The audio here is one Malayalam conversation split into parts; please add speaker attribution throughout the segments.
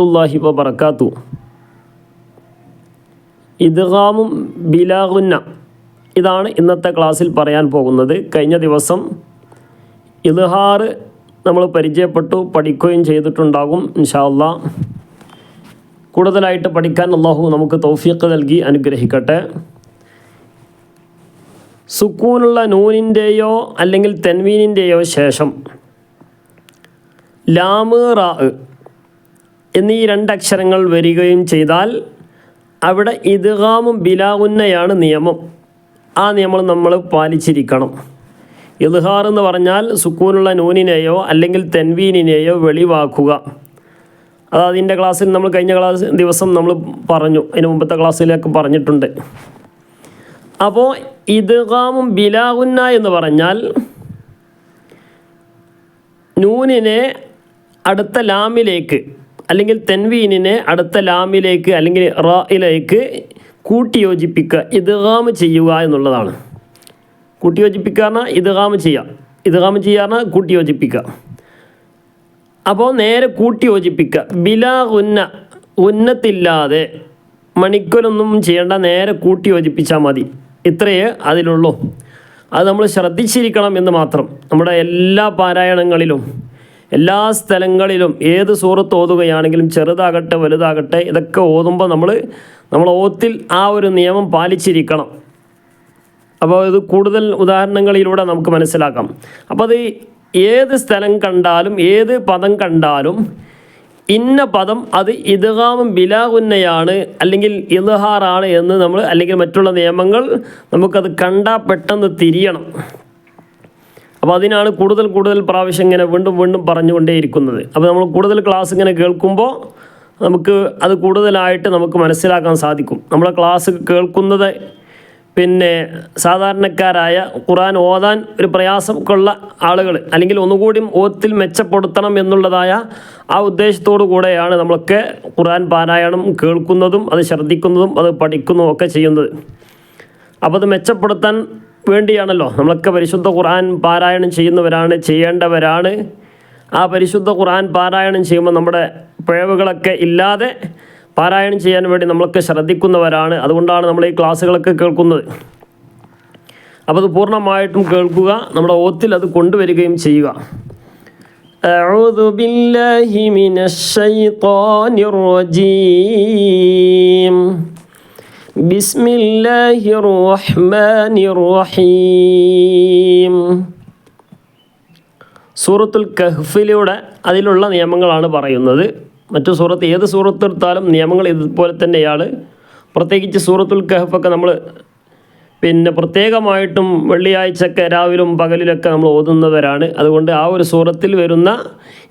Speaker 1: അള്ളാഹി വബർക്കാത്തു ഇദ്ഗാമും ബിലാഗുന്ന. ഇതാണ് ഇന്നത്തെ ക്ലാസ്സിൽ പറയാൻ പോകുന്നത്. കഴിഞ്ഞ ദിവസം ഇദ്ഹാർ നമ്മൾ പരിചയപ്പെട്ടു പഠിക്കുകയും ചെയ്തിട്ടുണ്ടാകും ഇൻഷാല്ല കൂടുതലായിട്ട് പഠിക്കാൻ അള്ളാഹു നമുക്ക് തൗഫീഖ് നൽകി അനുഗ്രഹിക്കട്ടെ. സുക്കൂനുള്ള നൂനിന്റെയോ അല്ലെങ്കിൽ തെൻവീനിന്റെയോ ശേഷം ലാമ് റാ എന്നീ രണ്ടക്ഷരങ്ങൾ വരികയും ചെയ്താൽ അവിടെ ഇദ്ഗാമും ബിലാവുന്നയാണ് നിയമം. ആ നിയമം നമ്മൾ പാലിച്ചിരിക്കണം. ഇദ്ഹാർ എന്ന് പറഞ്ഞാൽ സുക്കൂനുള്ള നൂനിനെയോ അല്ലെങ്കിൽ തെൻവീനിനെയോ വെളിവാക്കുക. അത് അതിന്റെ ക്ലാസ്സിൽ നമ്മൾ കഴിഞ്ഞ ക്ലാസ് ദിവസം നമ്മൾ പറഞ്ഞു. അതിന് മുമ്പത്തെ ക്ലാസ്സിലേക്ക് പറഞ്ഞിട്ടുണ്ട്. അപ്പോൾ ഇദ്ഗാമും ബിലാവുന്ന എന്ന് പറഞ്ഞാൽ നൂനിനെ അടുത്ത ലാമിലേക്ക് അല്ലെങ്കിൽ തെൻവീനിനെ അടുത്ത ലാമിലേക്ക് അല്ലെങ്കിൽ റായിലേക്ക് കൂട്ടിയോജിപ്പിക്കുക ഇദ്ഗാമ് ചെയ്യുക എന്നുള്ളതാണ്. കൂട്ടിയോജിപ്പിക്കുക പറഞ്ഞാൽ ഇദ്ഗാമ് ചെയ്യുക. ഇദ്ഗാമ് ചെയ്യുക പറഞ്ഞാൽ കൂട്ടിയോജിപ്പിക്കുക. അപ്പോൾ നേരെ കൂട്ടിയോജിപ്പിക്കുക. ബിലാ ഉന്ന ഉന്നത്തില്ലാതെ മണിക്കൊലൊന്നും ചെയ്യേണ്ട നേരെ കൂട്ടിയോജിപ്പിച്ചാൽ മതി. ഇത്രയേ അതിലുള്ളൂ. അത് നമ്മൾ ശ്രദ്ധിച്ചിരിക്കണം എന്ന് മാത്രം. നമ്മുടെ എല്ലാ പാരായണങ്ങളിലും എല്ലാ സ്ഥലങ്ങളിലും ഏത് സൂറത്ത് ഓതുകയാണെങ്കിലും ചെറുതാകട്ടെ വലുതാകട്ടെ ഇതൊക്കെ ഓതുമ്പോൾ നമ്മൾ നമ്മൾ ഓത്തിൽ ആ ഒരു നിയമം പാലിച്ചിരിക്കണം. അപ്പോൾ ഇത് കൂടുതൽ ഉദാഹരണങ്ങളിലൂടെ നമുക്ക് മനസ്സിലാക്കാം. അപ്പോൾ അത് ഏത് സ്ഥലം കണ്ടാലും ഏത് പദം കണ്ടാലും ഇന്ന പദം അത് ഇദ്ഗാമും ബിലാകുന്നയാണ് അല്ലെങ്കിൽ ഇദ്ഹാറാണ് എന്ന് നമ്മൾ അല്ലെങ്കിൽ മറ്റുള്ള നിയമങ്ങൾ നമുക്കത് കണ്ടാൽ പെട്ടെന്ന് തിരിയണം. അപ്പോൾ അതിനാണ് കൂടുതൽ കൂടുതൽ പ്രാവശ്യം ഇങ്ങനെ വീണ്ടും വീണ്ടും പറഞ്ഞുകൊണ്ടേയിരിക്കുന്നത് അപ്പോൾ നമ്മൾ കൂടുതൽ ക്ലാസ് ഇങ്ങനെ കേൾക്കുമ്പോൾ നമുക്ക് അത് കൂടുതലായിട്ട് നമുക്ക് മനസ്സിലാക്കാൻ സാധിക്കും. നമ്മളെ ക്ലാസ് കേൾക്കുന്നത് പിന്നെ സാധാരണക്കാരായ ഖുറാൻ ഓതാൻ ഒരു പ്രയാസമൊക്കെയുള്ള ആളുകൾ അല്ലെങ്കിൽ ഒന്നുകൂടി ഓത്തിൽ മെച്ചപ്പെടുത്തണം എന്നുള്ളതായ ആ ഉദ്ദേശത്തോടു കൂടെയാണ് നമ്മളൊക്കെ ഖുറാൻ പാരായണം കേൾക്കുന്നതും അത് ശ്രദ്ധിക്കുന്നതും അത് പഠിക്കുന്നതും ഒക്കെ ചെയ്യുന്നത്. അപ്പോൾ അത് മെച്ചപ്പെടുത്താൻ വേണ്ടിയാണല്ലോ നമ്മളൊക്കെ പരിശുദ്ധ ഖുർആൻ പാരായണം ചെയ്യുന്നവരാണ് ചെയ്യേണ്ടവരാണ് ആ പരിശുദ്ധ ഖുർആൻ പാരായണം ചെയ്യുമ്പോൾ നമ്മുടെ പിഴവുകളൊക്കെ ഇല്ലാതെ പാരായണം ചെയ്യാൻ വേണ്ടി നമ്മളൊക്കെ ശ്രദ്ധിക്കുന്നവരാണ് അതുകൊണ്ടാണ് നമ്മൾ ഈ ക്ലാസ്സുകളൊക്കെ കേൾക്കുന്നത് അപ്പോൾ അത് പൂർണ്ണമായിട്ടും കേൾക്കുക നമ്മുടെ ഓത്തിൽ അത് കൊണ്ടുവരികയും ചെയ്യുക أعوذ بالله من الشيطان الرجيم بسم الله الرحمن الرحيم സൂറത്തുൽ കഹ്ഫിലൂടെ അതിലുള്ള നിയമങ്ങളാണ് പറയുന്നത് മറ്റു സൂറത്ത് ഏത് സൂറത്ത് എടുത്താലും നിയമങ്ങൾ ഇതുപോലെ തന്നെയാണ് പ്രത്യേകിച്ച് സൂറത്തുൽ കഹഫൊക്കെ നമ്മൾ പിന്നെ പ്രത്യേകമായിട്ടും വെള്ളിയാഴ്ചയൊക്കെ രാവിലും പകലിലൊക്കെ നമ്മൾ ഓതുന്നവരാണ് അതുകൊണ്ട് ആ ഒരു സൂറത്തിൽ വരുന്ന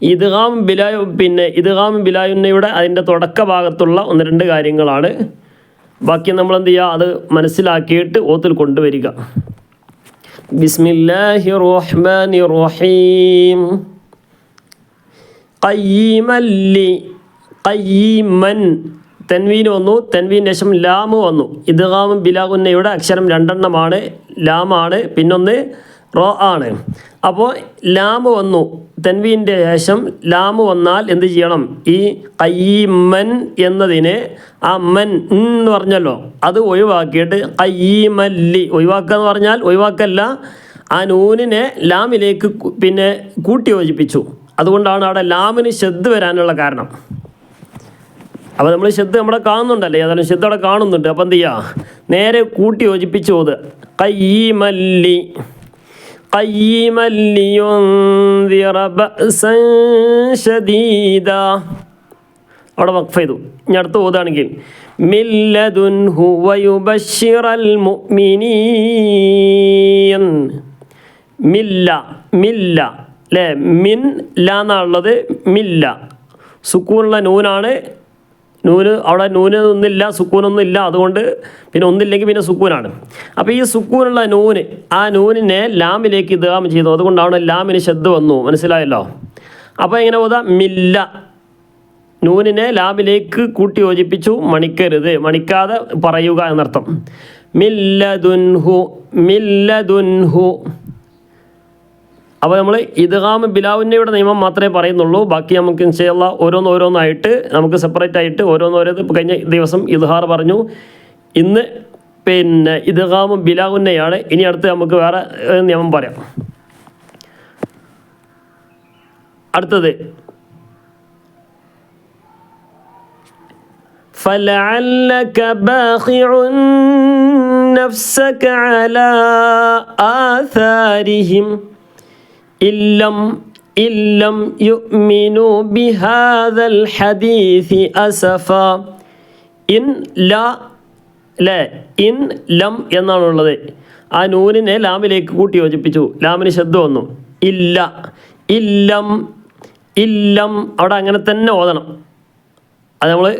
Speaker 1: ഇദ്ഗാം ബിലാ പിന്നെ ഇദ്ഗാം ബിലായുന്നയുടെ അതിൻ്റെ തുടക്ക ഭാഗത്തുള്ള ഒന്ന് രണ്ട് കാര്യങ്ങളാണ് ബാക്കി നമ്മൾ എന്ത് ചെയ്യുക അത് മനസ്സിലാക്കിയിട്ട് ഓത്തിൽ കൊണ്ടുവരിക. ബിസ്മില്ലാഹി റഹ്മാനി റഹീം കയ്യമല്ലി കയ്യമൻ. തെൻവീൻ വന്നു. തെൻവീന്റെ ശേഷം ലാമ് വന്നു. ഇദ്ഗാമും ബിലാഗുന്നയുടെ അക്ഷരം രണ്ടെണ്ണമാണ്. ലാമാണ്. പിന്നൊന്ന് റോ ആണ്. അപ്പോൾ ലാമ് വന്നു. തെൻവീന്റെ ശേഷം ലാമ് വന്നാൽ എന്ത് ചെയ്യണം? ഈ കയ്യീമൻ എന്നതിനെ ആ മൻ എന്ന് പറഞ്ഞല്ലോ. അത് ഒഴിവാക്കിയിട്ട് കയ്യമല്ലി. ഒഴിവാക്കുക എന്ന് പറഞ്ഞാൽ ഒഴിവാക്കല്ല. ആ നൂനിനെ ലാമിലേക്ക് പിന്നെ കൂട്ടി യോജിപ്പിച്ചു. അതുകൊണ്ടാണ് അവിടെ ലാമിന് ശ്രദ്ധ വരാനുള്ള കാരണം. അപ്പോൾ നമ്മൾ ശ്രദ്ധ നമ്മുടെ കാണുന്നുണ്ടല്ലേ? ഏതായാലും ശ്രദ്ധ അവിടെ കാണുന്നുണ്ട്. അപ്പോൾ എന്ത് ചെയ്യുക നേരെ കൂട്ടി യോജിപ്പിച്ച് പോത് കയ്യമല്ലി. കയ്യമല്ലിയൊന്തിറ بأسا شديدا. അവിടെ വഖഫ് ചെയ്തു. ഇനി അടുത്ത് ഓതാണെങ്കിൽ മില്ലതുൻ വയുബശ്ശിറൽ മുഅ്മിനീൻ. മില്ല മില്ല അല്ലേ? മിൻ ല എന്നുള്ളത് മില്ല. സുക്കൂണുള്ള നൂനാണ് നൂന് അവിടെ നൂന് ഒന്നില്ല സുക്കൂനൊന്നും ഇല്ല അതുകൊണ്ട് പിന്നെ ഒന്നില്ലെങ്കിൽ പിന്നെ സുക്കൂനാണ്. അപ്പോൾ ഈ സുക്കൂനുള്ള നൂന് ആ നൂനിനെ ലാമിലേക്ക് ഇതാം ചെയ്തു. അതുകൊണ്ടാണ് ലാമിന് ശബ്ദ വന്നു. മനസ്സിലായല്ലോ? അപ്പോൾ ഇങ്ങനെ പോതാ മില്ല. നൂനിനെ ലാമിലേക്ക് കൂട്ടി യോജിപ്പിച്ചു മണിക്കരുത്. മണിക്കാതെ പറയുക എന്നർത്ഥം. മില്ലദുൻഹു മില്ലദുൻഹു അപ്പോൾ നമ്മൾ ഇദ്ഗാം ബിലാവുന്നയുടെ നിയമം മാത്രമേ പറയുന്നുള്ളൂ ബാക്കി നമുക്ക് ഇൻഷാല്ല ഓരോന്ന് ഓരോന്നായിട്ട് നമുക്ക് സെപ്പറേറ്റ് ആയിട്ട് ഓരോന്നോരോന്ന് ഇപ്പോൾ കഴിഞ്ഞ ദിവസം ഇദ്ഹാർ പറഞ്ഞു ഇന്ന് പിന്നെ ഇദ്ഗാം ബിലാവുന്നയാണ് ഇനി അടുത്ത് നമുക്ക് വേറെ ഏഹ്, നിയമം പറയാം അടുത്തത് فلعلك باخع نفسك على آثارهم ഇല്ലം ഇല്ലം യുമിനു ബിഹാദൽ ഹദീസി അസഫ. ഇൻ ല ലെ ഇൻ ലം എന്നാണുള്ളത്. ആ നൂനിനെ ലാമിലേക്ക് കൂട്ടി യോജിപ്പിച്ചു. ലാമിന് ശബ്ദം വന്നു. ഇല്ല ഇല്ലം ഇല്ലം. അവിടെ അങ്ങനെ തന്നെ ഓതണം. അത് നമ്മൾ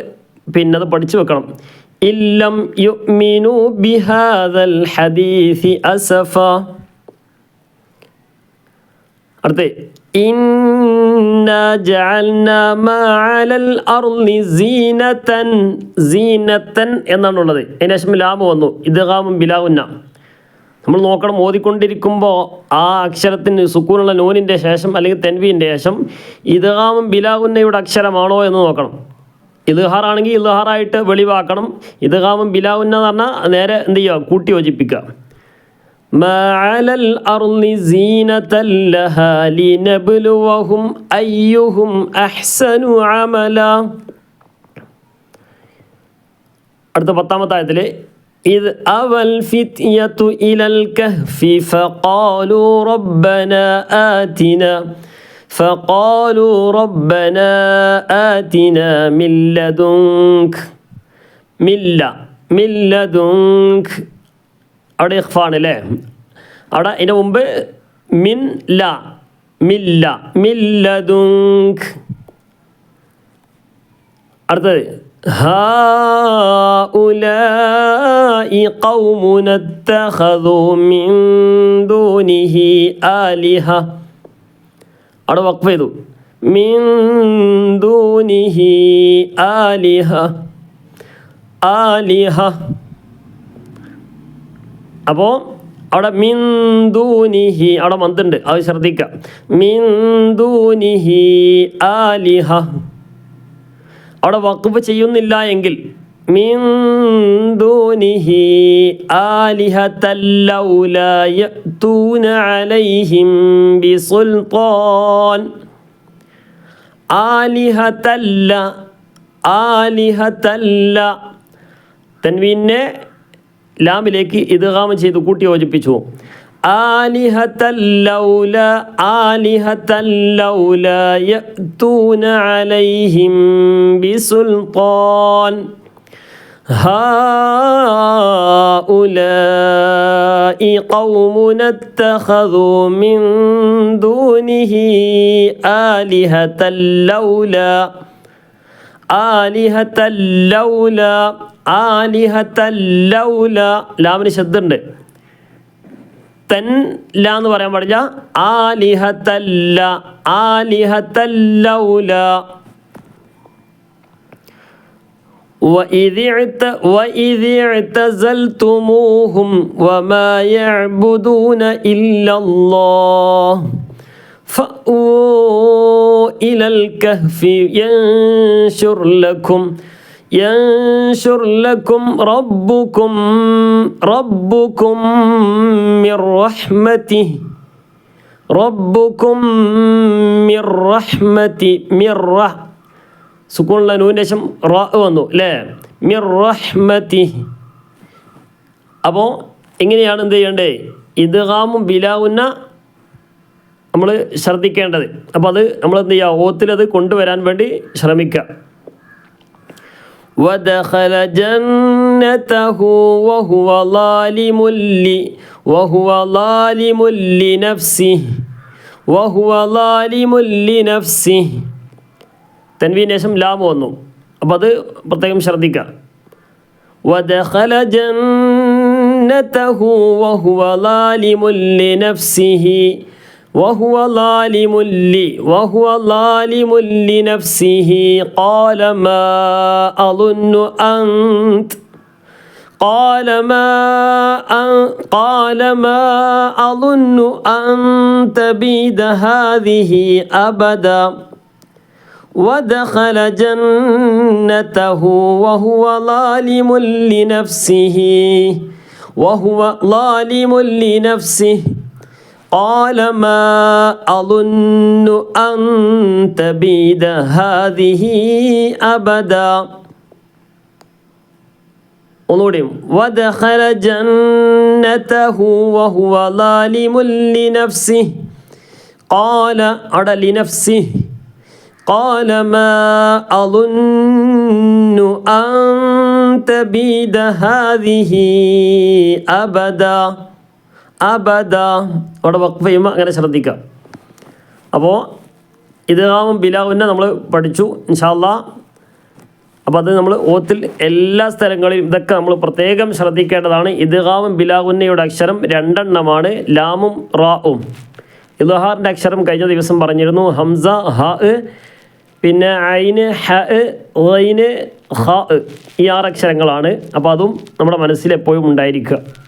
Speaker 1: പിന്നെ അത് പഠിച്ചു വെക്കണം. ഇല്ലം യുമിനു ബിഹാദൽ ഹദീസി അസഫ. അടുത്ത്. എന്നാണുള്ളത്. അതിന് ശേഷം ലാമ് വന്നു. ഇദ്ഗാമും ബിലാവുന്ന നമ്മൾ നോക്കണം ഓതിക്കൊണ്ടിരിക്കുമ്പോൾ ആ അക്ഷരത്തിന് സുക്കൂനുള്ള നൂനിന്റെ ശേഷം അല്ലെങ്കിൽ തെൻവീന്റെ ശേഷം ഇദ്ഗാമും ബിലാവുന്നയുടെ അക്ഷരമാണോ എന്ന് നോക്കണം. ഇദ്ഹാറാണെങ്കിൽ ഇദ്ഹാറായിട്ട് വെളിവാക്കണം. ഇദ്ഗാമും ബിലാവുന്ന എന്ന് പറഞ്ഞാൽ നേരെ എന്ത് ചെയ്യുക? കൂട്ടി യോജിപ്പിക്കുക. ما على الأرض زينة لها لنبلوهم أيهم أحسن عملا അടുത്ത പത്താമത്തെ ആയത്തിൽ ഇത് അവൽ ഫിത്യത്തു ഇലൽ കഹ്ഫി ഫഖാലു റബ്ബന ആതിന فقالوا ربنا آتنا من لدنك من من لدنك അവിടെ ഇഖ്ഫാണ് അല്ലേ അവിടെ അതിൻ്റെ മുമ്പ് മിൻ ല മില്ല മില്ലദുങ്ക് അടുത്തത് هؤلاء قومنا اتخذوا من دونه آلهة അവിടെ വഖഫ് ചെയ്തു മിൻ ദൂനിഹി ആലിഹ ആലിഹ അപ്പോൾ അവിടെ മിന്ദൂനിഹി അവിടെ മന്തുണ്ട് അത് ശ്രദ്ധിക്കുക മിന്ദൂനിഹി ആലിഹ. അവിടെ വഖഫ് ചെയ്യുന്നില്ല എങ്കിൽ മിന്ദൂനിഹി ആലിഹത്തല്ലൗല യഅ്തൂന അലൈഹിം ബിസുൽത്താൻ. ആലിഹത്തല്ല ആലിഹത്തല്ല തൻവീനെ ലാമിലേക്ക് ഇദ്ഗാം ചെയ്ത് കൂട്ടി യോജിപ്പിച്ചു ആലിഹത്തല്ലൗല ആലിഹത്തല്ലൗല യഅ്തൂന അലൈഹിം ബിസുൽത്താൻ هؤلاء قومنا اتخذوا من دونه آلهة لولا آلهة لولا ആലിഹത്ത ലൗല ലാമിന് ശബ്ദമുണ്ട് തൻ ല എന്ന് പറയാൻ പാടില്ല ആലിഹത്തല്ല ആലിഹത്തല്ലൗല وإذ اعت- وإذ اعتزلتموهم وما يعبدون إلا الله فأووا إلى الكهف ينشر لكم ينشر لكم ربكم ربكم من رحمته ربكم من رحمته من رحمته സുക്കൂണുള്ള നൂൻ്റെ ശേഷം റ വന്നു അല്ലേ മിർ റഹ്മതി അപ്പോൾ ഇങ്ങനെയാണ് എന്ത് ചെയ്യേണ്ടത് ഇദ്ഗാമും ബിലാവുന്ന നമ്മൾ ശ്രദ്ധിക്കേണ്ടത് അപ്പോൾ അത് നമ്മൾ എന്ത് ചെയ്യുക ഓത്തിലത് കൊണ്ടുവരാൻ വേണ്ടി ശ്രമിക്കുക ودخل جنته وهو ظالم لي وهو ظالم لنفسه وهو ظالم لنفسه തൻവീന് ശേഷം ലാം വന്നു അപ്പോൾ അത് പ്രത്യേകം ശ്രദ്ധിക്കുക ودخل جنته وهو ظالم لنفسه وهو ظالم لي وهو ظالم لنفسه. قال ما أظن أنت؟ قال ما أن قال ما أظن أن تبيد هذه أبدا. ودخل جنته وهو ظالم لنفسه وهو ظالم لنفسه. قال ما أظن أن تبيد هذه أبدا ഒന്നുകൂടിയും വദഖല ജന്നതഹു വഹുവ ലാലിമുൻ ലിനഫ്സിഹി ഖാല അട ലിനഫ്സിഹി قال ما أظن أن تبيد هذه أبدا അബദ. അവിടെ വഖഫ് ചെയ്യുമ്പോൾ അങ്ങനെ ശ്രദ്ധിക്കുക അപ്പോൾ ഇതാവും ബിലാവിനെ നമ്മൾ പഠിച്ചു ഇൻഷാല്ല അപ്പോൾ അത് നമ്മൾ ഓത്തിൽ എല്ലാ സ്ഥലങ്ങളിലും ഇതൊക്കെ നമ്മൾ പ്രത്യേകം ശ്രദ്ധിക്കേണ്ടതാണ്. ഇദ്ഹാവും ബിലാവുന്നയുടെ അക്ഷരം രണ്ടെണ്ണമാണ്. ലാമും റാവും ഇദ്ഹാറിന്റെ അക്ഷരം കഴിഞ്ഞ ദിവസം പറഞ്ഞിരുന്നു. ഹംസ ഹ പിന്നെ ഐന് ഹ ഐന് ഹ ഈ ആറ് അക്ഷരങ്ങളാണ്. അപ്പോൾ അതും നമ്മുടെ മനസ്സിൽ എപ്പോഴും ഉണ്ടായിരിക്കുക